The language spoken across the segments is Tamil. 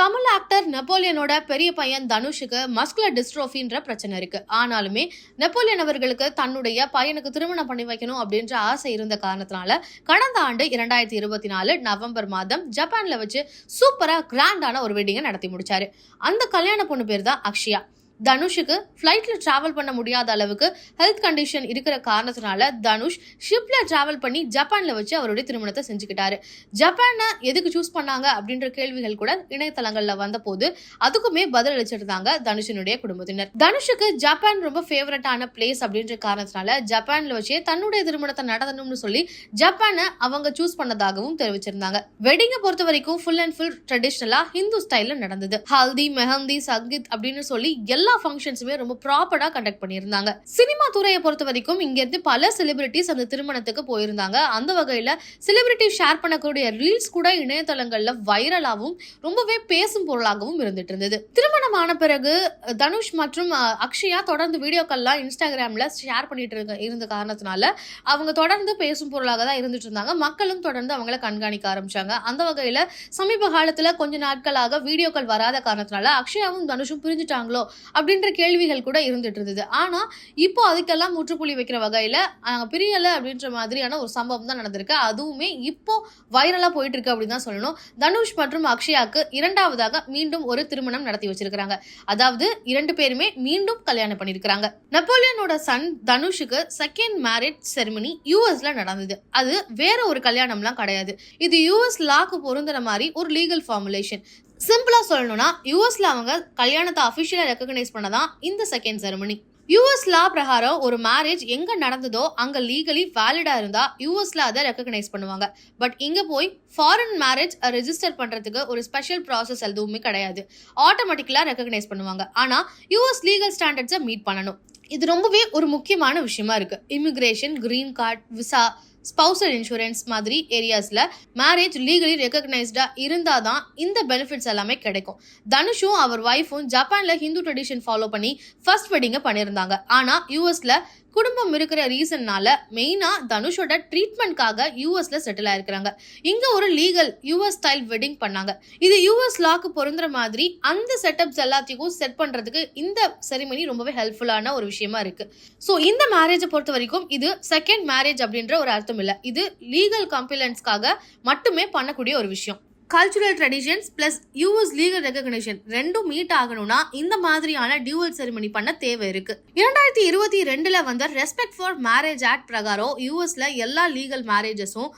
தமிழ் ஆக்டர் நெப்போலியனோட பெரிய பையன் தனுஷுக்கு மஸ்குலர் டிஸ்ட்ரோஃபின்ற பிரச்சனை இருக்கு. ஆனாலுமே நெப்போலியன் அவர்களுக்கு தன்னுடைய பையனுக்கு திருமணம் பண்ணி வைக்கணும் அப்படின்ற ஆசை இருந்த காரணத்தினால கடந்த ஆண்டு இரண்டாயிரத்தி இருபத்தி நாலு நவம்பர் மாதம் ஜப்பான்ல வச்சு சூப்பரா கிராண்டான ஒரு வெட்டிங்கை நடத்தி முடிச்சாரு. அந்த கல்யாண பொண்ணு பேர் தான் அக்ஷயா. தனுஷுக்கு ஃப்ளைட்டில் ட்ராவல் பண்ண முடியாத அளவுக்கு ஹெல்த் கண்டிஷன் இருக்கிற காரணத்தினால தனுஷ் ஷிப்பில் ட்ராவல் பண்ணி ஜப்பானில் வச்சு அவருடைய திருமணத்தை செஞ்சுக்கிட்டாரு. ஜப்பானை எதுக்கு சூஸ் பண்ணாங்க அப்படின்ற கேள்விகள் கூட இணையதளங்களில் வந்தபோது அதுக்குமே பதில் அளிச்சிருந்தாங்க தனுஷினுடைய குடும்பத்தினர். தனுஷுக்கு ஜப்பான் ரொம்ப ஃபேவரட்டான பிளேஸ் அப்படின்ற காரணத்தினால ஜப்பானில் வச்சே தன்னுடைய திருமணத்தை நடத்தணும்னு சொல்லி ஜப்பானை அவங்க சூஸ் பண்ணதாகவும் தெரிவிச்சிருந்தாங்க. வெட்டிங்கை பொறுத்த வரைக்கும் ஃபுல் அண்ட் ஃபுல் ட்ரெடிஷ்னலாக ஹிந்து ஸ்டைலில் நடந்தது. ஹல்தி மெஹந்தி சங்கீத் அப்படின்னு சொல்லி எல்லா ஃபங்க்ஷன்ஸுமே ரொம்ப ப்ராப்பராக கண்டக்ட் பண்ணியிருந்தாங்க. சினிமா துறையை பொறுத்த வரைக்கும் இங்கேருந்து பல செலிபிரிட்டிஸ் அந்த திருமணத்துக்கு போயிருந்தாங்க. அந்த வகையில் செலிபிரிட்டி ஷேர் பண்ணக்கூடிய ரீல்ஸ் கூட இணையதளங்களில் வைரலாகவும் ரொம்பவே பேசும் பொருளாகவும் இருந்துட்டு இருந்தது. திருமணமான பிறகு தனுஷ் மற்றும் அக்ஷயா தொடர்ந்து வீடியோக்கள்லாம் இன்ஸ்டாகிராமில் ஷேர் பண்ணிட்டு இருக்க இருந்த காரணத்தினால அவங்க தொடர்ந்து பேசும் பொருளாக தான் இருந்துட்டு இருந்தாங்க. மக்களும் தொடர்ந்து அவங்கள கண்காணிக்க ஆரம்பிச்சாங்க. அந்த வகையில் சமீப காலத்தில் கொஞ்ச நாட்களாக வீடியோக்கள் வராத காரணத்தினால அக்ஷயாவும் தனுஷும் பிரிஞ்சுட்டாங்களோ அப்படின்ற கேள்விகள் கூட இருந்துட்டு இருந்தது. ஆனா இப்போ அதுக்கெல்லாம் முற்றுப்புள்ளி வைக்கிற வகையில அஹ், பிரியல அப்படின்ற மாதிரியான ஒரு சம்பவம் தான் நடந்திருக்கு. அதுவுமே இப்போ வைரலா போயிட்டு இருக்கு அப்படின்னு தான் சொல்லணும். தனுஷ் மற்றும் அக்ஷயாக்கு இரண்டாவதாக மீண்டும் ஒரு திருமணம் நடத்தி வச்சிருக்கிறாங்க. அதாவது இரண்டு பேருமே மீண்டும் கல்யாணம் பண்ணிருக்காங்க நெப்போலியனோட சன் தனுஷுக்கு செகண்ட் மேரேஜ் செரிமனி யூஎஸ்ல நடந்தது. அது வேற ஒரு கல்யாணம்லாம் கிடையாது. இது யூஎஸ் லாக்கு பொருந்துற மாதிரி ஒரு லீகல் ஃபார்முலேஷன் சிம்பிளாக சொல்லணும்னா யூஎஸ்ல அவங்க கல்யாணத்தை அஃபிஷியலாக ரெக்கக்னைஸ் பண்ணதான் இந்த செகண்ட் செரமனி யூஎஸ் லா பிரகாரம் ஒரு மேரேஜ் எங்க நடந்ததோ அங்க லீகலி வேலிடா இருந்தா யூஎஸ்ல அதை ரெக்கக்னைஸ் பண்ணுவாங்க. பட் இங்க போய் ஃபாரின் மேரேஜ் ரெஜிஸ்டர் பண்றதுக்கு ஒரு ஸ்பெஷல் ப்ராசஸ் எதுவுமே கிடையாது. ஆட்டோமேட்டிக்கலா ரெக்கக்னைஸ் பண்ணுவாங்க. ஆனா யூஎஸ் லீகல் ஸ்டாண்டர்ட்ஸை மீட் பண்ணணும். இது ரொம்பவே ஒரு முக்கியமான விஷயமா இருக்கு. Immigration green card visa spousal insurance மாதிரி ஏரியாஸில் மேரேஜ் லீகலி ரெக்கக்னைஸ்டாக இருந்தால் தான் இந்த பெனிஃபிட்ஸ் எல்லாமே கிடைக்கும். தனுஷும் அவர் ஒய்ஃபும் ஜப்பானில் ஹிந்து ட்ரெடிஷன் ஃபாலோ பண்ணி ஃபர்ஸ்ட் வெட்டிங்கை பண்ணியிருந்தாங்க. ஆனால் யூஎஸில் குடும்பம் இருக்கிற ரீசன்னால மெயினாக தனுஷோட ட்ரீட்மெண்ட்காக யூஎஸ்ல செட்டில் ஆயிருக்கிறாங்க. இங்கே ஒரு லீகல் யூஎஸ் ஸ்டைல் வெட்டிங் பண்ணாங்க. இது யூஎஸ் லாக்கு பொருந்துற மாதிரி அந்த செட்டப்ஸ் எல்லாத்தையும் செட் பண்ணுறதுக்கு இந்த செரிமனி ரொம்பவே ஹெல்ப்ஃபுல்லான ஒரு விஷயம். இருக்கு. ஸோ இந்த மேரேஜை பொறுத்த வரைக்கும் இது செகண்ட் மேரேஜ் அப்படின்ற ஒரு அர்த்தம் இல்லை. இது லீகல் கம்ப்ளைண்ட்ஸ்க்காக மட்டுமே பண்ணக்கூடிய ஒரு விஷயம். Cultural traditions plus US legal recognition ரெண்டும் மீட் ஆகணும்னா இந்த மாதிரியான டியூவல் செரிமனி பண்ண தேவை இருக்கு. இரண்டாயிரத்தி இருபத்தி ரெண்டுல வந்த ரெஸ்பெக்ட் ஃபார் மேரேஜ் ஆக்ட் பிரகாரம் யூஎஸ்ல எல்லா லீகல் மேரேஜஸும்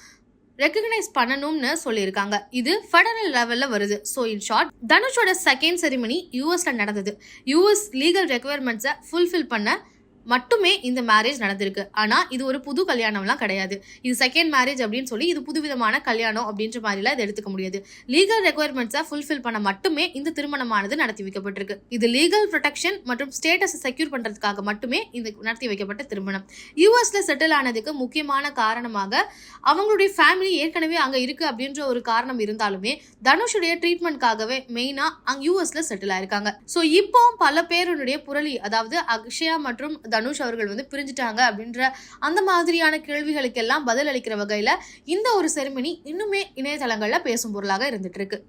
ரெக்கக்னைஸ் பண்ணணும்னு சொல்லியிருக்காங்க. இது ஃபெடரல் லெவலில் வருது. ஸோ இன் ஷார்ட் தனுஷோட செகண்ட் செரிமனி யூஎஸ்ல நடந்தது. யூஎஸ் லீகல் ரெக்குவயர்மெண்ட்ஸை ஃபுல்ஃபில் பண்ண மட்டுமே இந்த மேரேஜ் நடந்திருக்கு. ஆனா இது ஒரு புது கல்யாணம்லாம் கிடையாது. இது செகண்ட் மேரேஜ் அப்படின்னு சொல்லி இது புதுவிதமான கல்யாணம் அப்படின்ற மாதிரிலாம் இதை எடுத்துக்க முடியாது. லீகல் ரெக்குவயர்மெண்ட்ஸை ஃபுல்ஃபில் பண்ண மட்டுமே இந்த திருமணமானது நடத்தி வைக்கப்பட்டிருக்கு. இது லீகல் ப்ரொடெக்ஷன் மற்றும் ஸ்டேட்டஸை செக்யூர் பண்றதுக்காக மட்டுமே இந்த நடத்தி வைக்கப்பட்ட திருமணம். யூஎஸ்ல செட்டில் ஆனதுக்கு முக்கியமான காரணமாக அவங்களுடைய ஃபேமிலி ஏற்கனவே அங்க இருக்கு அப்படின்ற ஒரு காரணம் இருந்தாலுமே தனுஷுடைய ட்ரீட்மெண்ட்காகவே மெயினா அங்க யூஎஸ்ல செட்டில் ஆயிருக்காங்க. ஸோ இப்போ பல பேருடைய புரளி அதாவது அக்ஷயா மற்றும் தனுஷ் அவர்கள் வந்து பிரிஞ்சுட்டாங்க அப்படின்ற அந்த மாதிரியான கேள்விகளுக்கெல்லாம் பதில் அளிக்கிற வகையில் இந்த ஒரு செருமனி இன்னுமே இணையதளங்களில் பேசும் பொருளாக இருந்துட்டு இருக்கு.